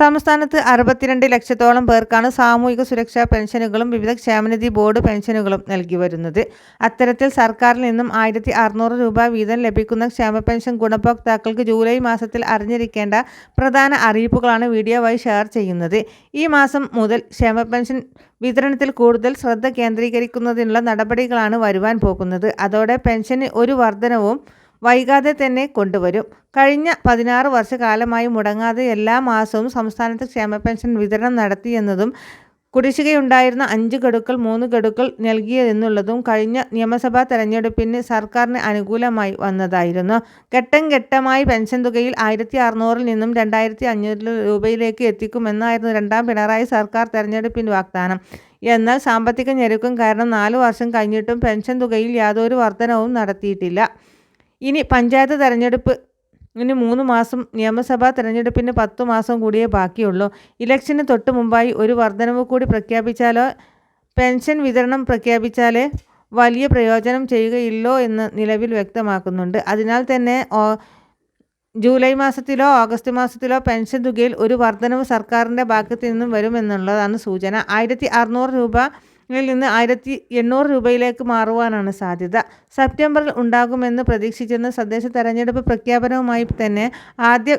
സംസ്ഥാനത്ത് അറുപത്തിരണ്ട് ലക്ഷത്തോളം പേർക്കാണ് സാമൂഹിക സുരക്ഷാ പെൻഷനുകളും വിവിധ ക്ഷേമനിധി ബോർഡ് പെൻഷനുകളും നൽകി വരുന്നത്. അത്തരത്തിൽ സർക്കാരിൽ നിന്നും ആയിരത്തി അറുന്നൂറ് രൂപ വീതം ലഭിക്കുന്ന ക്ഷേമ പെൻഷൻ ഗുണഭോക്താക്കൾക്ക് ജൂലൈ മാസത്തിൽ അറിഞ്ഞിരിക്കേണ്ട പ്രധാന അറിയിപ്പുകളാണ് വീഡിയോ വഴി ഷെയർ ചെയ്യുന്നത്. ഈ മാസം മുതൽ ക്ഷേമ പെൻഷൻ വിതരണത്തിൽ കൂടുതൽ ശ്രദ്ധ കേന്ദ്രീകരിക്കുന്നതിനുള്ള നടപടികളാണ് വരുവാൻ പോകുന്നത്. അതോടെ പെൻഷന് ഒരു വർധനവും വൈകാതെ തന്നെ കൊണ്ടുവരും. കഴിഞ്ഞ പതിനാറ് വർഷകാലമായി മുടങ്ങാതെ എല്ലാ മാസവും സംസ്ഥാനത്ത് ക്ഷേമ പെൻഷൻ വിതരണം നടത്തിയെന്നതും കുടിശ്ശികയുണ്ടായിരുന്ന അഞ്ച് ഗഡുക്കൾ മൂന്ന് ഗഡുക്കൾ നൽകിയതെന്നുള്ളതും കഴിഞ്ഞ നിയമസഭാ തെരഞ്ഞെടുപ്പിന് സർക്കാരിന് അനുകൂലമായി വന്നതായിരുന്നു. ഘട്ടം ഘട്ടമായി പെൻഷൻ തുകയിൽ ആയിരത്തി അറുന്നൂറിൽ നിന്നും രണ്ടായിരത്തി അഞ്ഞൂറ് രൂപയിലേക്ക് എത്തിക്കുമെന്നായിരുന്നു രണ്ടാം പിണറായി സർക്കാർ തെരഞ്ഞെടുപ്പിന്റെ വാഗ്ദാനം. എന്നാൽ സാമ്പത്തിക ഞെരുക്കം കാരണം നാലു വർഷം കഴിഞ്ഞിട്ടും പെൻഷൻ തുകയിൽ യാതൊരു വർധനവും നടത്തിയിട്ടില്ല. ഇനി പഞ്ചായത്ത് തെരഞ്ഞെടുപ്പ് ഇനി മൂന്ന് മാസം നിയമസഭാ തെരഞ്ഞെടുപ്പിന് പത്തു മാസം കൂടിയേ ബാക്കിയുള്ളൂ. ഇലക്ഷന് തൊട്ട് മുമ്പായി ഒരു വർധനവ് കൂടി പ്രഖ്യാപിച്ചാലോ? പെൻഷൻ വിതരണം പ്രഖ്യാപിച്ചാലേ വലിയ പ്രയോജനം ചെയ്യുകയില്ലോ എന്ന് നിലവിൽ വ്യക്തമാക്കുന്നുണ്ട്. അതിനാൽ തന്നെ ജൂലൈ മാസത്തിലോ ഓഗസ്റ്റ് മാസത്തിലോ പെൻഷൻ തുകയിൽ ഒരു വർധനവ് സർക്കാരിന്റെ ഭാഗത്തു നിന്നും വരുമെന്നുള്ളതാണ് സൂചന. ആയിരത്തി രൂപ നിന്ന് ആയിരത്തി എണ്ണൂറ് രൂപയിലേക്ക് മാറുവാനാണ് സാധ്യത. സെപ്റ്റംബറിൽ ഉണ്ടാകുമെന്ന് പ്രതീക്ഷിച്ചിരുന്ന തദ്ദേശ തെരഞ്ഞെടുപ്പ് പ്രഖ്യാപനവുമായി തന്നെ ആദ്യ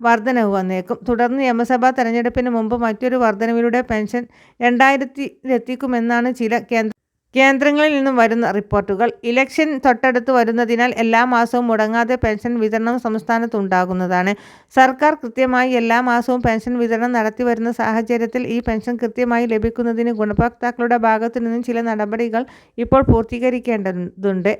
വർധനവ് വന്നേക്കും. തുടർന്ന് നിയമസഭാ തെരഞ്ഞെടുപ്പിന് മുമ്പ് മറ്റൊരു വർധനവിലൂടെ പെൻഷൻ രണ്ടായിരത്തിലെത്തിക്കുമെന്നാണ് ചില കേന്ദ്ര കേന്ദ്രങ്ങളിൽ നിന്നും വരുന്ന റിപ്പോർട്ടുകൾ. ഇലക്ഷൻ തൊട്ടടുത്ത് വരുന്നതിനാൽ എല്ലാ മാസവും മുടങ്ങാതെ പെൻഷൻ വിതരണം സംസ്ഥാനത്ത് ഉണ്ടാകുന്നതാണ് സർക്കാർ കൃത്യമായി എല്ലാ മാസവും പെൻഷൻ വിതരണം നടത്തി വരുന്ന സാഹചര്യത്തിൽ ഈ പെൻഷൻ കൃത്യമായി ലഭിക്കുന്നതിന് ഗുണഭോക്താക്കളുടെ ഭാഗത്തു നിന്നും ചില നടപടികൾ ഇപ്പോൾ പൂർത്തീകരിക്കേണ്ടതുണ്ട്.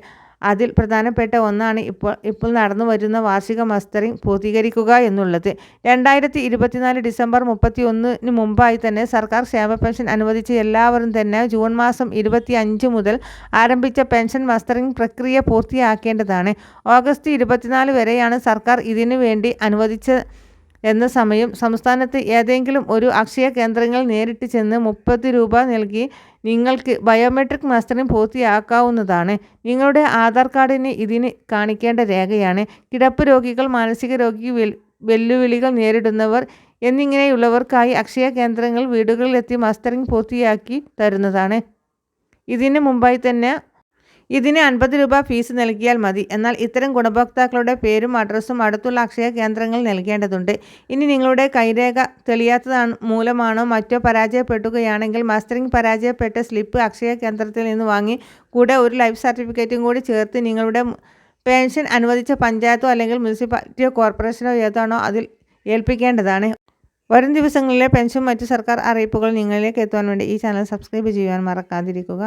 അതിൽ പ്രധാനപ്പെട്ട ഒന്നാണ് ഇപ്പോൾ ഇപ്പോൾ നടന്നു വരുന്ന വാർഷിക മസ്റ്ററിംഗ് പൂർത്തീകരിക്കുക എന്നുള്ളത്. രണ്ടായിരത്തി ഇരുപത്തിനാല് ഡിസംബർ മുപ്പത്തി ഒന്നിന് മുമ്പായി തന്നെ സർക്കാർ ക്ഷേമ പെൻഷൻ അനുവദിച്ച എല്ലാവരും തന്നെ ജൂൺ മാസം ഇരുപത്തി അഞ്ച് മുതൽ ആരംഭിച്ച പെൻഷൻ മസ്റ്ററിംഗ് പ്രക്രിയ പൂർത്തിയാക്കേണ്ടതാണ്. ഓഗസ്റ്റ് ഇരുപത്തിനാല് വരെയാണ് സർക്കാർ ഇതിനു വേണ്ടി അനുവദിച്ച എന്ന സമയം സംസ്ഥാനത്ത് ഏതെങ്കിലും ഒരു അക്ഷയ കേന്ദ്രങ്ങൾ നേരിട്ട് ചെന്ന് മുപ്പത് രൂപ നൽകി നിങ്ങൾക്ക് ബയോമെട്രിക് മസ്റ്ററിംഗ് പൂർത്തിയാക്കാവുന്നതാണ്. നിങ്ങളുടെ ആധാർ കാർഡിന് ഇതിന് കാണിക്കേണ്ട രേഖയാണ്. കിടപ്പ് രോഗികൾ മാനസിക രോഗി വെല്ലുവിളികൾ നേരിടുന്നവർ എന്നിങ്ങനെയുള്ളവർക്കായി അക്ഷയ കേന്ദ്രങ്ങൾ വീടുകളിലെത്തി മസ്റ്ററിംഗ് പൂർത്തിയാക്കി തരുന്നതാണ്. ഇതിന് മുമ്പായി തന്നെ ഇതിന് അൻപത് രൂപ ഫീസ് നൽകിയാൽ മതി. എന്നാൽ ഇത്തരം ഗുണഭോക്താക്കളുടെ പേരും അഡ്രസ്സും അടുത്തുള്ള അക്ഷയ കേന്ദ്രങ്ങളിൽ നൽകേണ്ടതുണ്ട്. ഇനി നിങ്ങളുടെ കൈരേഖ തെളിയാത്തതാണ് മൂലമാണോ മറ്റോ പരാജയപ്പെടുകയാണെങ്കിൽ മസ്റ്ററിംഗ് പരാജയപ്പെട്ട സ്ലിപ്പ് അക്ഷയ കേന്ദ്രത്തിൽ നിന്ന് വാങ്ങി കൂടെ ഒരു ലൈഫ് സർട്ടിഫിക്കറ്റും കൂടി ചേർത്ത് നിങ്ങളുടെ പെൻഷൻ അനുവദിച്ച പഞ്ചായത്തോ അല്ലെങ്കിൽ മുനിസിപ്പാലിറ്റിയോ കോർപ്പറേഷനോ ഏതാണോ അതിൽ ഏൽപ്പിക്കേണ്ടതാണ്. വരും ദിവസങ്ങളിലെ പെൻഷൻ മറ്റു സർക്കാർ അറിയിപ്പുകൾ നിങ്ങളിലേക്ക് എത്തുവാൻ വേണ്ടി ഈ ചാനൽ സബ്സ്ക്രൈബ് ചെയ്യുവാൻ മറക്കാതിരിക്കുക.